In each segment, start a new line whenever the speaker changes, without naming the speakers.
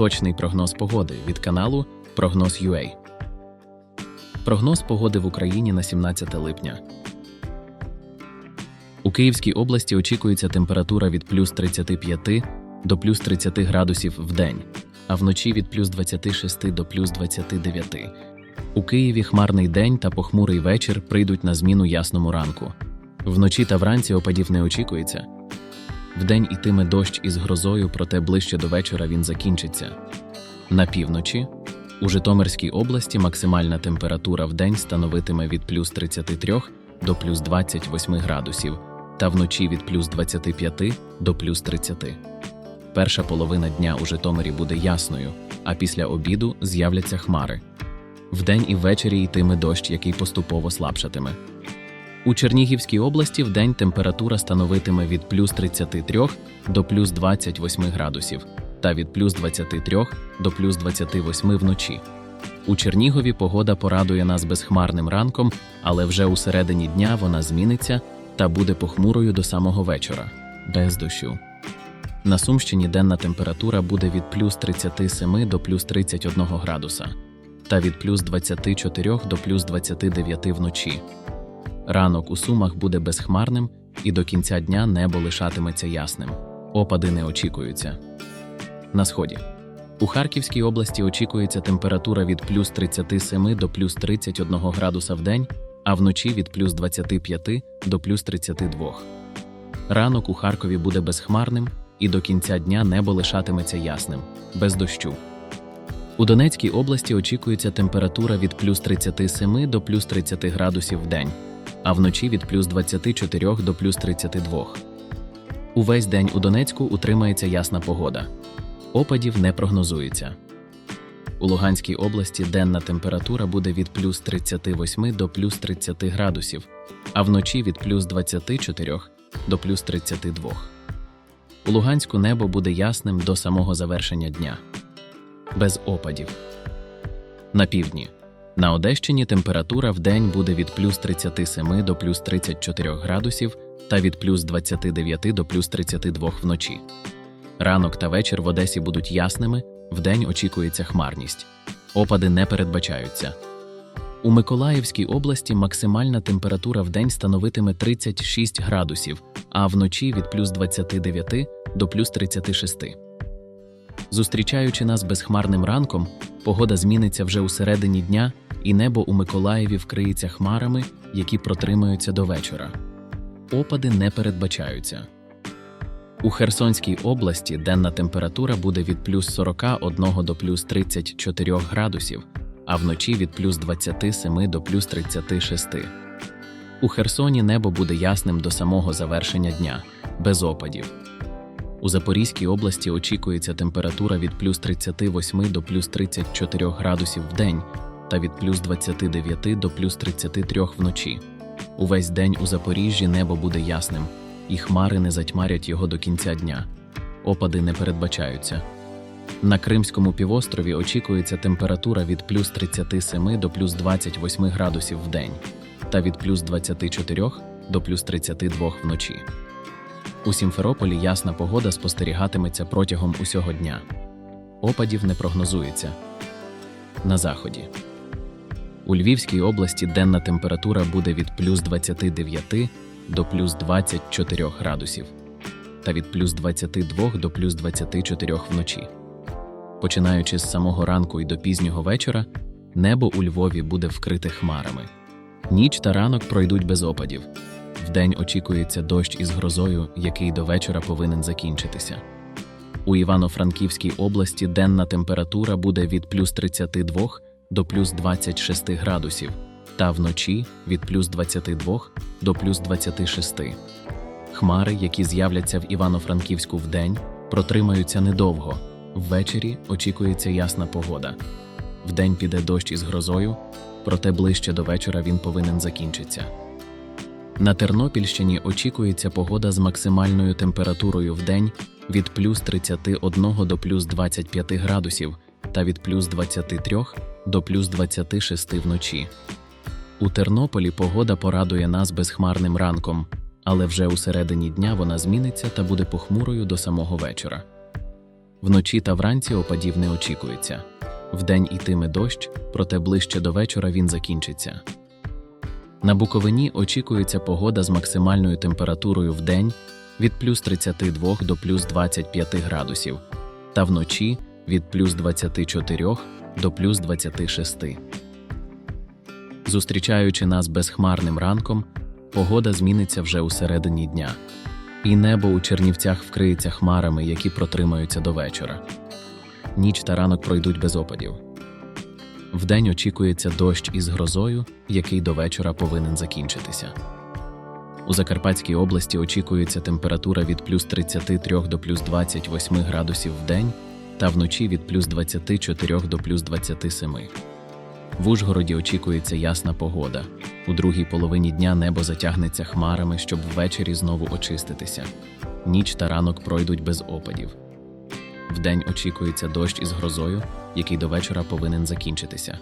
Точний прогноз погоди від каналу Прогноз UA. Прогноз погоди в Україні на 17 липня. У Київській області очікується температура від плюс 35 до плюс 30 градусів в день, а вночі від плюс 26 до плюс 29. У Києві хмарний день та похмурий вечір прийдуть на зміну ясному ранку. Вночі та вранці опадів не очікується. Вдень ітиме дощ із грозою, проте ближче до вечора він закінчиться. На півночі у Житомирській області максимальна температура в день становитиме від плюс 33 до плюс 28 градусів, та вночі від плюс 25 до плюс 30. Перша половина дня у Житомирі буде ясною, а після обіду з'являться хмари. Вдень і ввечері йтиме дощ, який поступово слабшатиме. У Чернігівській області вдень температура становитиме від плюс 33 до плюс 28 градусів та від плюс 23 до плюс 28 вночі. У Чернігові погода порадує нас безхмарним ранком, але вже у середині дня вона зміниться та буде похмурою до самого вечора, без дощу. На Сумщині денна температура буде від плюс 37 до плюс 31 градуса та від плюс 24 до плюс 29 вночі. Ранок у Сумах буде безхмарним, і до кінця дня небо лишатиметься ясним. Опади не очікуються. На сході. У Харківській області очікується температура від плюс 37 до плюс 31 градуса в день, а вночі від плюс 25 до плюс 32. Ранок у Харкові буде безхмарним, і до кінця дня небо лишатиметься ясним, без дощу. У Донецькій області очікується температура від плюс 37 до плюс 30 градусів в день, а вночі від плюс 24 до плюс 32. Увесь день у Донецьку утримається ясна погода. Опадів не прогнозується. У Луганській області денна температура буде від плюс 38 до плюс 30 градусів, а вночі від плюс 24 до плюс 32. У Луганську небо буде ясним до самого завершення дня. Без опадів. На півдні. На Одещині температура в день буде від плюс 37 до плюс 34 градусів та від плюс 29 до плюс 32 вночі. Ранок та вечір в Одесі будуть ясними, вдень очікується хмарність. Опади не передбачаються. У Миколаївській області максимальна температура в день становитиме 36 градусів, а вночі від плюс 29 до плюс 36. Зустрічаючи нас безхмарним ранком, погода зміниться вже у середині дня, і небо у Миколаєві вкриється хмарами, які протримаються до вечора. Опади не передбачаються. У Херсонській області денна температура буде від плюс 41 до плюс 34 градусів, а вночі від плюс 27 до плюс 36. У Херсоні небо буде ясним до самого завершення дня, без опадів. У Запорізькій області очікується температура від плюс 38 до плюс 34 градусів в день та від плюс 29 до плюс 33 вночі. Увесь день у Запоріжжі небо буде ясним, і хмари не затьмарять його до кінця дня. Опади не передбачаються. На Кримському півострові очікується температура від плюс 37 до плюс 28 градусів в день та від плюс 24 до плюс 32 вночі. У Сімферополі ясна погода спостерігатиметься протягом усього дня. Опадів не прогнозується. На заході. У Львівській області денна температура буде від плюс 29 до плюс 24 градусів та від плюс 22 до плюс 24 вночі. Починаючи з самого ранку і до пізнього вечора, небо у Львові буде вкрите хмарами. Ніч та ранок пройдуть без опадів. Вдень очікується дощ із грозою, який до вечора повинен закінчитися. У Івано-Франківській області денна температура буде від плюс 32 до плюс 26 градусів, та вночі від плюс 22 до плюс 26. Хмари, які з'являться в Івано-Франківську вдень, протримаються недовго. Ввечері очікується ясна погода. Вдень піде дощ із грозою, проте ближче до вечора він повинен закінчитися. На Тернопільщині очікується погода з максимальною температурою в день від плюс 31 до плюс 25 градусів та від плюс 23 до плюс 26 вночі. У Тернополі погода порадує нас безхмарним ранком, але вже у середині дня вона зміниться та буде похмурою до самого вечора. Вночі та вранці опадів не очікується. Вдень йтиме дощ, проте ближче до вечора він закінчиться. На Буковині очікується погода з максимальною температурою в день від плюс 32 до плюс 25 градусів, та вночі від плюс 24 до плюс 26. Зустрічаючи нас безхмарним ранком, погода зміниться вже у середині дня, і небо у Чернівцях вкриється хмарами, які протримаються до вечора. Ніч та ранок пройдуть без опадів. Вдень очікується дощ із грозою, який до вечора повинен закінчитися. У Закарпатській області очікується температура від плюс 33 до плюс 28 градусів в день та вночі від плюс 24 до плюс 27. В Ужгороді очікується ясна погода. У другій половині дня небо затягнеться хмарами, щоб ввечері знову очиститися. Ніч та ранок пройдуть без опадів. Вдень очікується дощ із грозою, який до вечора повинен закінчитися.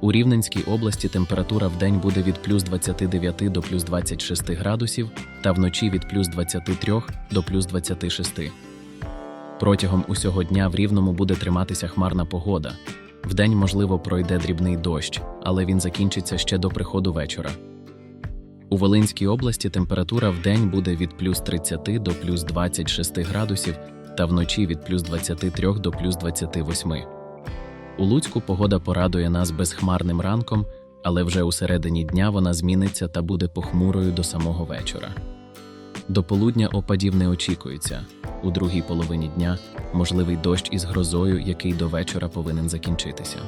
У Рівненській області температура вдень буде від плюс 29 до плюс 26 градусів та вночі від плюс 23 до плюс 26. Протягом усього дня в Рівному буде триматися хмарна погода. Вдень, можливо, пройде дрібний дощ, але він закінчиться ще до приходу вечора. У Волинській області температура вдень буде від плюс 30 до плюс 26 градусів та вночі від плюс 23 до плюс 28. У Луцьку погода порадує нас безхмарним ранком, але вже у середині дня вона зміниться та буде похмурою до самого вечора. До полудня опадів не очікується. У другій половині дня можливий дощ із грозою, який до вечора повинен закінчитися.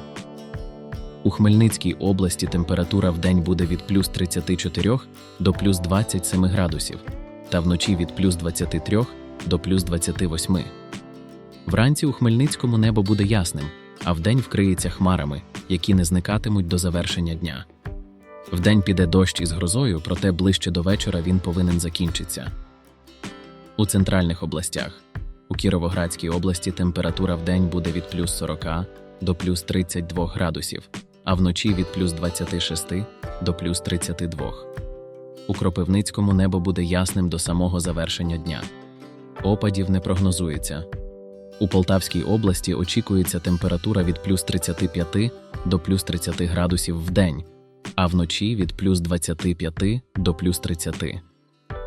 У Хмельницькій області температура вдень буде від плюс 34 до плюс 27 градусів, та вночі від плюс 23 до плюс 28. Вранці у Хмельницькому небо буде ясним, а вдень вкриється хмарами, які не зникатимуть до завершення дня. Вдень піде дощ із грозою, проте ближче до вечора він повинен закінчитися. У центральних областях у Кіровоградській області температура вдень буде від плюс 40 до плюс 32 градусів, а вночі від плюс 26 до плюс 32. У Кропивницькому небо буде ясним до самого завершення дня. Опадів не прогнозується. У Полтавській області очікується температура від плюс 35 до плюс 30 градусів в день, а вночі від плюс 25 до плюс 30.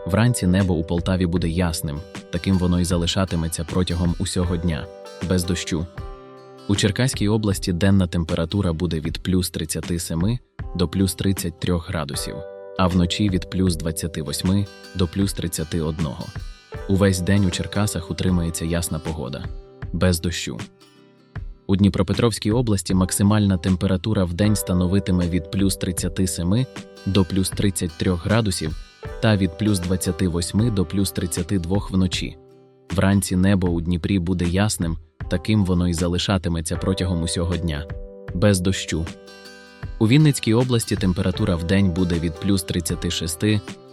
Вранці небо у Полтаві буде ясним, таким воно й залишатиметься протягом усього дня, без дощу. У Черкаській області денна температура буде від плюс 37 до плюс 33 градусів, а вночі від плюс 28 до плюс 31. Увесь день у Черкасах утримається ясна погода, без дощу. У Дніпропетровській області максимальна температура в день становитиме від плюс 37 до плюс 33 градусів та від плюс 28 до плюс 32 вночі. Вранці небо у Дніпрі буде ясним, таким воно й залишатиметься протягом усього дня, без дощу. У Вінницькій області температура в день буде від плюс 36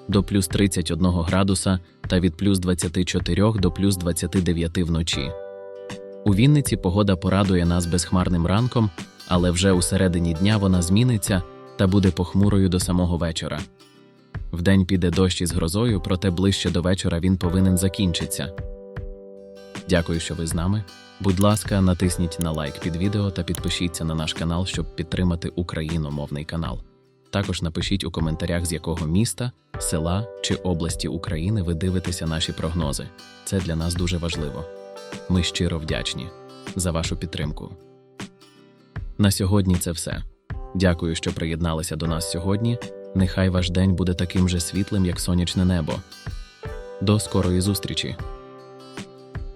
до плюс 31 градуса та від плюс 24 до плюс 29 вночі. У Вінниці погода порадує нас безхмарним ранком, але вже у середині дня вона зміниться та буде похмурою до самого вечора. Вдень піде дощ із грозою, проте ближче до вечора він повинен закінчитися. Дякую, що ви з нами. Будь ласка, натисніть на лайк під відео та підпишіться на наш канал, щоб підтримати україномовний канал. Також напишіть у коментарях, з якого міста, села чи області України ви дивитеся наші прогнози. Це для нас дуже важливо. Ми щиро вдячні за вашу підтримку. На сьогодні це все. Дякую, що приєдналися до нас сьогодні. Нехай ваш день буде таким же світлим, як сонячне небо. До скорої зустрічі!